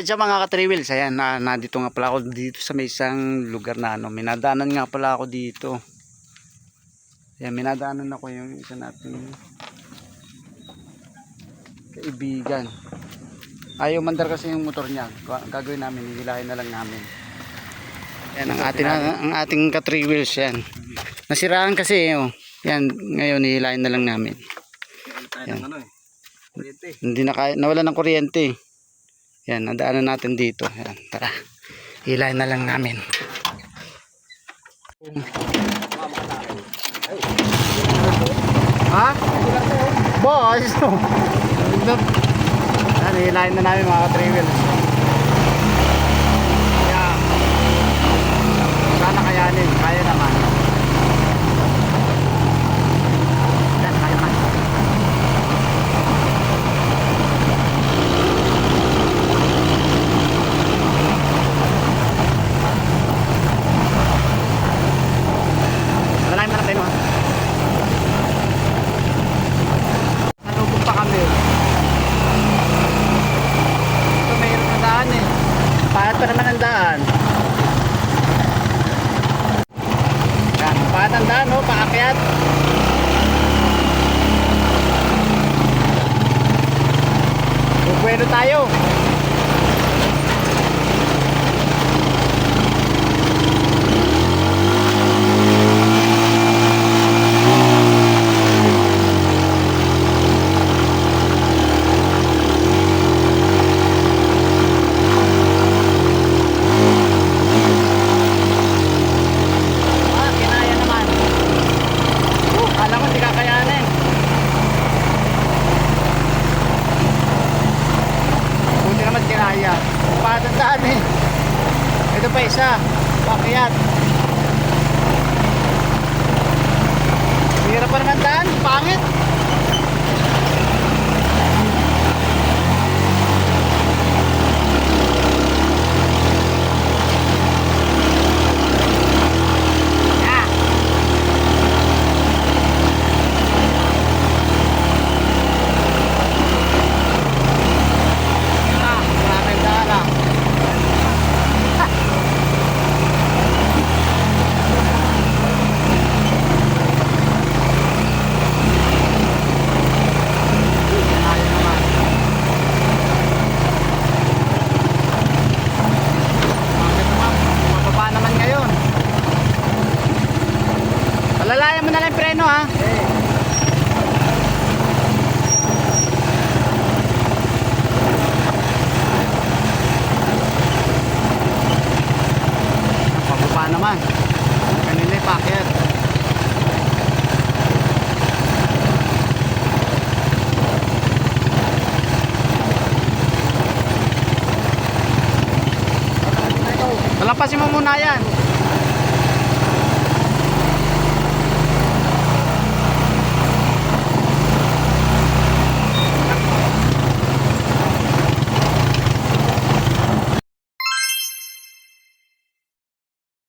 what's up mga ka-3 Ayan, na, nandito nga pala ako dito sa may isang lugar na ano. Minadaanan nga pala ako dito. Ayan, minadaanan ako yung isa nating kaibigan. Ayaw mandar kasi yung motor niya. Ga- Gagawin namin, hihilahin na lang namin. Yan ang ating, ang ating ka-3 wheels yan. Nasiraan kasi oh. Yan, ngayon hihilahin na lang namin. Ng ano eh. Hindi na kaya, nawala ng kuryente. Yan, nadaanan natin dito. Yan, tara. Hilahin na lang namin. Ha? Boss! Yan, hilahin na namin mga ka-3 wheels. Yan. Sana kayanin. Kaya naman. Yan, kaya naman. Malaking malaki mo. Nalubog pa kami. Ito mayroon na daan eh. Pahat pa naman ang daan. Yan, pahat ang daan oh, paakyat. Bugweno tayo. Pa isa. Pakyat. Hirap pa naman daan. Pangit. Ah. Ah, maraming daan ah. Ayun naman. Bakit naman? Mababa naman ngayon. Palalayan mo na lang yung preno ha. Pababa naman. Kanina yung packet. Palampasin mo muna yan.